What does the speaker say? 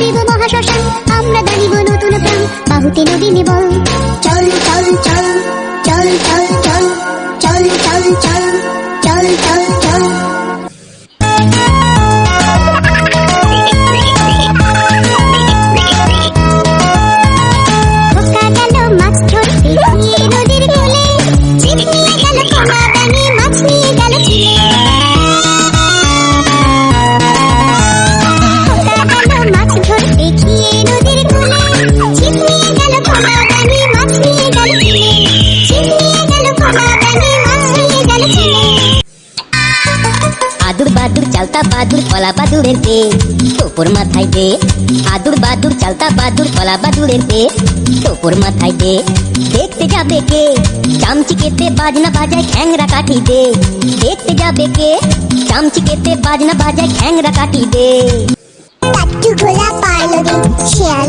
করিব মহাশ্মশান আমরা দাঁড়িব নতুন প্রাণ বাহুতে নদী নিব চল চল চল চল চল চল চল চল চল আদুর বাদুর চালতা বাদুর, কলা বাদুরের পে তোপর মাথায় দে আদুর বাদুর চালতা বাদুর, কলা বাদুরের পে তোপর মাথায় দে, দেখতে যাবে কে? চামচিকেতে বাজনা বাজায় খ্যাংরা কাঠি দে। দেখতে যাবে কে? চামচিকেতে বাজনা বাজায় খ্যাংরা কাঠি দে। লাট্টু ঘোলা পারল রে, শিয়াল